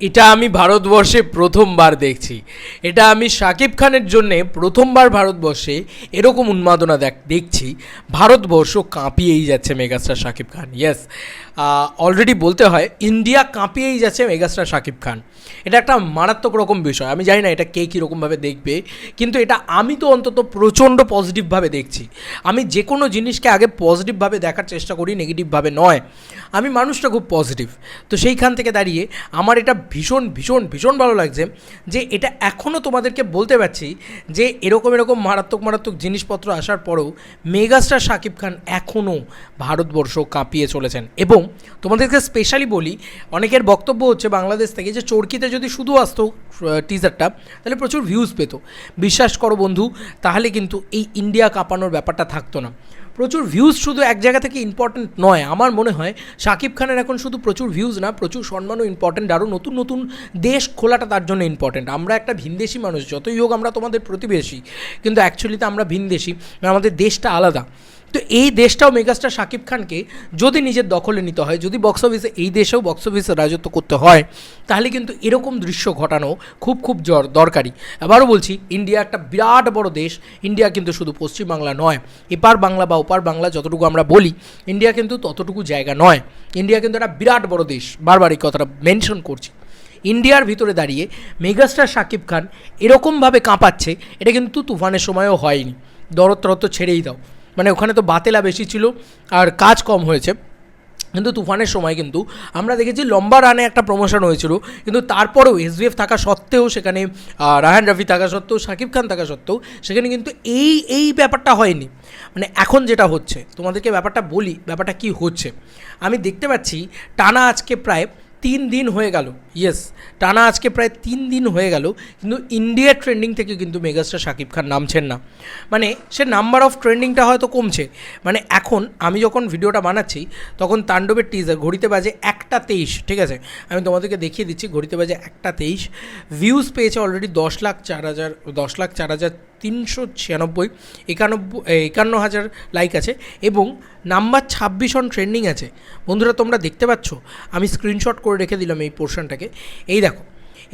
এটা আমি ভারতবর্ষে প্রথমবার দেখছি। এটা আমি শাকিব খানের জন্যে প্রথমবার ভারতবর্ষে এরকম উন্মাদনা দেখ দেখছি। ভারতবর্ষ কাঁপিয়েই যাচ্ছে megastar Shakib Khan yes already বলতে হয়, ইন্ডিয়া কাঁপিয়েই যাচ্ছে মেগাস্টার শাকিব খান। এটা একটা মারাত্মক রকম বিষয়। আমি জানি না এটা কে কীরকমভাবে দেখবে, কিন্তু এটা আমি তো অন্তত প্রচণ্ড পজিটিভভাবে দেখছি। আমি যে কোনো জিনিসকে আগে পজিটিভভাবে দেখার চেষ্টা করি নেগেটিভভাবে নয়। আমি মানুষটা খুব পজিটিভ তো সেইখান থেকে দাঁড়িয়ে আমার এটা ভীষণ ভীষণ ভীষণ ভালো লাগছে যে এটা এখনও তোমাদেরকে বলতে পারছি যে এরকম এরকম মারাত্মক মারাত্মক জিনিসপত্র আসার পরেও মেগাস্টার শাকিব খান এখনও ভারতবর্ষ কাঁপিয়ে চলেছেন। এবং তোমাদেরকে স্পেশালি বলি, অনেকের বক্তব্য হচ্ছে বাংলাদেশ থেকে যে চরকিতে যদি শুধু আসতো টিজারটা তাহলে প্রচুর ভিউজ পেত। বিশ্বাস করো বন্ধু, তাহলে কিন্তু এই ইন্ডিয়া কাঁপানোর ব্যাপারটা থাকতো না। প্রচুর ভিউজ শুধু এক জায়গা থেকে ইম্পর্টেন্ট নয়। আমার মনে হয় শাকিব খানের এখন শুধু প্রচুর ভিউজ না, প্রচুর সম্মানও ইম্পর্টেন্ট আরও নতুন নতুন দেশ খোলাটা তার জন্য ইম্পর্টেন্ট আমরা একটা ভিনদেশি মানুষ, যতই হোক আমরা তোমাদের প্রতিবেশী, কিন্তু অ্যাকচুয়ালিতে আমরা ভিনদেশি, আমাদের দেশটা আলাদা। তো এই দেশটাও মেগাস্টার শাকিব খানকে যদি নিজের দখলে নিতে হয়, যদি বক্স অফিসে এই দেশেও বক্স অফিসে রাজত্ব করতে হয়, তাহলে কিন্তু এরকম দৃশ্য ঘটানো খুব খুব জর দরকারি। আবারও বলছি ইন্ডিয়া একটা বিরাট বড় দেশ। ইন্ডিয়া কিন্তু শুধু পশ্চিমবাংলা নয়। এপার বাংলা বা ওপার বাংলা যতটুকু আমরা বলি ইন্ডিয়া কিন্তু ততটুকু জায়গা নয়। ইন্ডিয়া কিন্তু একটা বিরাট বড় দেশ। বারবার এই কথাটা মেনশন করছি। ইন্ডিয়ার ভিতরে দাঁড়িয়ে মেগাস্টার শাকিব খান এরকমভাবে কাঁপাচ্ছে, এটা কিন্তু তুফানের সময়ও হয়নি। দরদ ছেড়েই দাও। মানে ওখানে তো বাতেলা বেশি ছিল আর কাজ কম হয়েছে। কিন্তু তুফানের সময় কিন্তু আমরা দেখেছি লম্বা রানে একটা প্রমোশন হয়েছিল। কিন্তু তারপরেও এসবিএফ থাকা সত্ত্বেও সেখানে রাহান রাফি থাকা সত্ত্বেও, শাকিব খান থাকা সত্ত্বেও সেখানে কিন্তু এই এই ব্যাপারটা হয়নি। মানে এখন যেটা হচ্ছে, তোমাদেরকে ব্যাপারটা বলি, ব্যাপারটা কি হচ্ছে? আমি দেখতে পাচ্ছি টানা আজকে প্রায় তিন দিন হয়ে গেল। ইয়েস টানা আজকে প্রায় তিন দিন হয়ে গেল, কিন্তু ইন্ডিয়ার ট্রেন্ডিং থেকে কিন্তু মেগাস্টার শাকিব খান নামছেন না। মানে সে নাম্বার অফ ট্রেন্ডিংটা হয়তো কমছে। মানে এখন আমি যখন ভিডিওটা বানাচ্ছি, তখন তাণ্ডবের টিজার ঘড়িতে বাজে একটা তেইশ, ঠিক আছে? আমি তোমাদেরকে দেখিয়ে দিচ্ছি, ঘড়িতে বাজে একটা তেইশ। ভিউজ পেয়েছে অলরেডি দশ লাখ চার হাজার, দশ লাখ চার হাজার তিনশো ছিয়ানব্বই, একানব্বই একান্ন হাজার লাইক আছে এবং নাম্বার ছাব্বিশ অন ট্রেন্ডিং আছে। বন্ধুরা, তোমরা দেখতে পাচ্ছ? আমি স্ক্রিনশট করে রেখে দিলাম এই পোর্শনটাকে এই দেখো,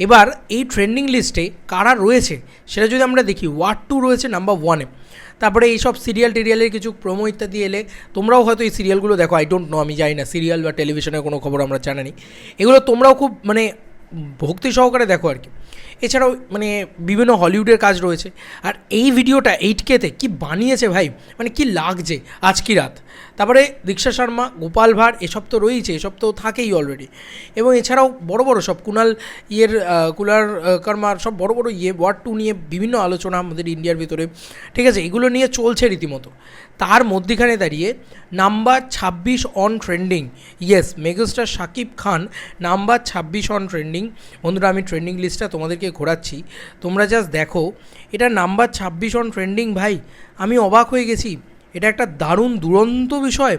এবার এই ট্রেন্ডিং লিস্টে কারা রয়েছে, সেটা যদি আমরা দেখি ওয়ার্ড টু রয়েছে নাম্বার ওয়ানে তারপরে এইসব সিরিয়াল টিরিয়ালের কিছু প্রোমো ইত্যাদি এলে, তোমরাও হয়তো এই সিরিয়ালগুলো দেখো। আই ডোন্ট নো আমি জানি না সিরিয়াল বা টেলিভিশনের কোনো খবর আমরা জানি এগুলো তোমরাও খুব মানে ভক্তি সহকারে দেখো আর কি। এছাড়াও মানে বিভিন্ন হলিউডের কাজ রয়েছে। আর এই ভিডিওটা এইট কেতে কি বানিয়েছে ভাই? মানে কি লাগছে আজ কি রাত? তারপরে দীক্ষা শর্মা, গোপাল ভাঁড়, এসব তো রয়েছে এসব তো থাকেই অলরেডি এবং এছাড়াও বড় বড় সব কুনাল ইয়ের কুলার কর্মার সব বড় বড় ইয়ে ওয়ার্ড টু নিয়ে বিভিন্ন আলোচনা আমাদের ইন্ডিয়ার ভিতরে। ঠিক আছে, এগুলো নিয়ে চলছে রীতিমতো। তার মধ্যিখানে দাঁড়িয়ে নাম্বার ছাব্বিশ on trending yes megastar Shakib Khan number ছাব্বিশ অন ট্রেন্ডিং বন্ধুরা, আমি ট্রেন্ডিং লিস্টটা তোমাদেরকে ঘোরাচ্ছি, তোমরা জাস্ট দেখো। এটা নাম্বার ছাব্বিশ অন ট্রেন্ডিং ভাই। আমি অবাক হয়ে গেছি। এটা একটা দারুণ, দুরন্ত বিষয়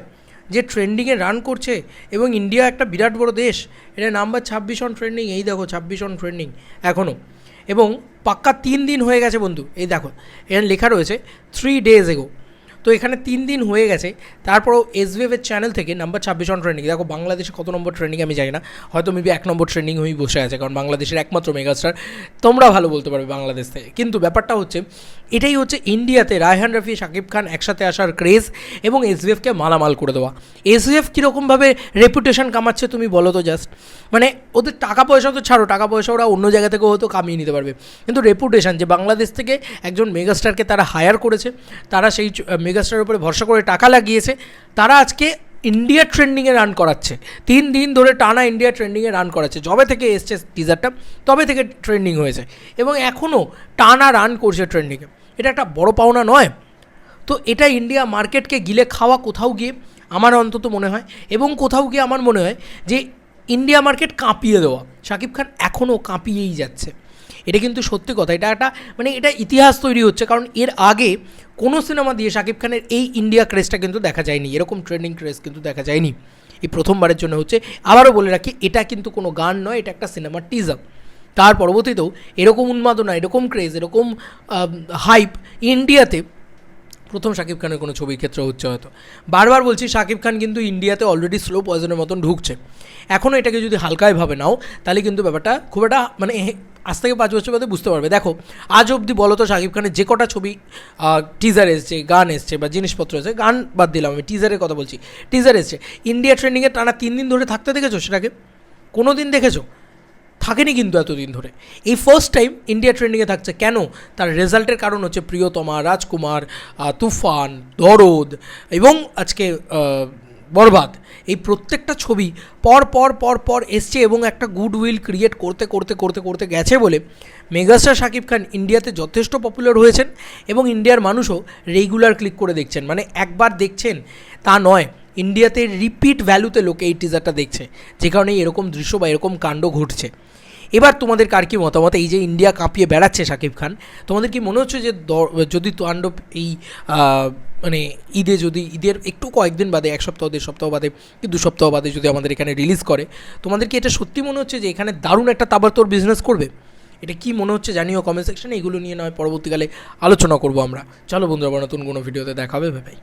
যে ট্রেন্ডিংয়ে রান করছে এবং ইন্ডিয়া একটা বিরাট বড় দেশ। এটা নাম্বার ছাব্বিশ অন ট্রেন্ডিং এই দেখো ছাব্বিশ অন ট্রেন্ডিং এখনও এবং পাক্কা তিন দিন হয়ে গেছে বন্ধু, এই দেখো। এখানে লেখা রয়েছে থ্রি ডেজ এগো তো এখানে তিন দিন হয়ে গেছে। তারপরও এসবিএফের চ্যানেল থেকে নাম্বার ছাব্বিশ অন ট্রেন্ডিং দেখো, বাংলাদেশে কত নম্বর ট্রেন্ডিং আমি জানি না। হয়তো মেবি এক নম্বর ট্রেন্ডিং হয়েই বসে আছে, কারণ বাংলাদেশের একমাত্র মেগাস্টার তোমরা ভালো বলতে পারবে বাংলাদেশ থেকে। কিন্তু ব্যাপারটা হচ্ছে, এটাই হচ্ছে ইন্ডিয়াতে রায়হান রফি শাকিব খান একসাথে আসার ক্রেজ এবং এসবিএফকে মালামাল করে দেওয়া। এসবিএফ কীরকমভাবে রেপুটেশন কামাচ্ছে তুমি বলো তো জাস্ট মানে ওদের টাকা পয়সা তো ছাড়ো, টাকা পয়সা ওরা অন্য জায়গা থেকেও হয়তো কামিয়ে নিতে পারবে। কিন্তু রেপুটেশন যে বাংলাদেশ থেকে একজন মেগাস্টারকে তারা হায়ার করেছে, তারা সেই মেগাস্টারের উপরে ভরসা করে টাকা লাগিয়েছে, তারা আজকে ইন্ডিয়া ট্রেন্ডিংয়ে রান করাচ্ছে। তিন দিন ধরে টানা ইন্ডিয়া ট্রেন্ডিংয়ে রান করাচ্ছে। যবে থেকে এসছে টিজারটা তবে থেকে ট্রেন্ডিং হয়েছে। এবং এখনও টানা রান করছে ট্রেন্ডিংয়ে এটা একটা বড় পাওনা নয়। তো এটা ইন্ডিয়া মার্কেটকে গিলে খাওয়া কোথাও গিয়ে আমার অন্তত মনে হয়, এবং কোথাও গিয়ে আমার মনে হয় যে ইন্ডিয়া মার্কেট কাঁপিয়ে দেওয়া। শাকিব খান এখনও কাঁপিয়েই যাচ্ছে। এটা কিন্তু সত্যি কথা। এটা একটা মানে এটা ইতিহাস তৈরি হচ্ছে, কারণ এর আগে কোনো সিনেমা দিয়ে শাকিব খানের এই ইন্ডিয়া ক্রেজটা কিন্তু দেখা যায়নি, এরকম ট্রেন্ডিং ক্রেজ কিন্তু দেখা যায়নি। এই প্রথমবারের জন্য হচ্ছে, আবারও বলে রাখি, এটা কিন্তু কোনো গান নয়, এটা একটা সিনেমার টিজার তার পরবর্তীতেও এরকম উন্মাদনা, এরকম ক্রেজ এরকম হাইপ ইন্ডিয়াতে প্রথম শাকিব খানের কোনো ছবির ক্ষেত্রে হচ্ছে হয়তো। বারবার বলছি, শাকিব খান কিন্তু ইন্ডিয়াতে অলরেডি স্লো পয়জনের মতন ঢুকছে। এখনও এটাকে যদি হালকায় ভাবে নাও, তাহলে কিন্তু ব্যাপারটা খুব একটা মানে আজ থেকে পাঁচ বছর বাদে বুঝতে পারবে। দেখো, আজ অবধি বলো তো শাকিব খানের যে কটা ছবি টিজার এসছে, গান এসছে বা জিনিসপত্র এসছে, গান বাদ দিলাম আমি টিজারের কথা বলছি। টিজার এসছে। ইন্ডিয়া ট্রেন্ডিংয়ে টানা তিন দিন ধরে থাকতে দেখেছ সেটাকে? কোনো দিন দেখেছ? থাকেনি কিন্তু এতদিন ধরে। এই ফার্স্ট টাইম ইন্ডিয়া ট্রেন্ডিংয়ে থাকছে। কেন? তার রেজাল্টের কারণ হচ্ছে প্রিয়তমা, রাজকুমার তুফান, দরদ এবং আজকে বরবাদ। এই প্রত্যেকটা ছবি পর পর পর পর এসছে এবং একটা গুড উইল ক্রিয়েট করতে করতে করতে করতে গেছে বলে মেগাস্টার শাকিব খান ইন্ডিয়াতে যথেষ্ট পপুলার হয়েছেন এবং ইন্ডিয়ার মানুষও রেগুলার ক্লিক করে দেখছেন। মানে একবার দেখছেন, তা নয়, ইন্ডিয়াতে রিপিট ভ্যালুতে লোকে এই টিজারটা দেখছে, যে কারণে এরকম দৃশ্য বা এরকম কাণ্ড ঘটছে। এবার তোমাদের কার কি মতামত, এই যে ইন্ডিয়া কাঁপিয়ে বেড়াচ্ছে শাকিব খান, তোমাদের কি মনে হচ্ছে যে যদি তাণ্ডব এই মানে ঈদে যদি, ঈদের একটু কয়েকদিন বাদে, এক সপ্তাহ, দেড় সপ্তাহ বাদে, কি দু সপ্তাহ বাদে যদি আমাদের এখানে রিলিজ করে, তোমাদের কি এটা সত্যি মনে হচ্ছে যে এখানে দারুণ একটা তাবারতোর বিজনেস করবে? এটা কি মনে হচ্ছে জানিও কমেন্ট সেকশনে এগুলো নিয়ে নয় পরবর্তীকালে আলোচনা করব আমরা। চলো বন্ধুরা নতুন কোনো ভিডিওতে দেখাবে ভাই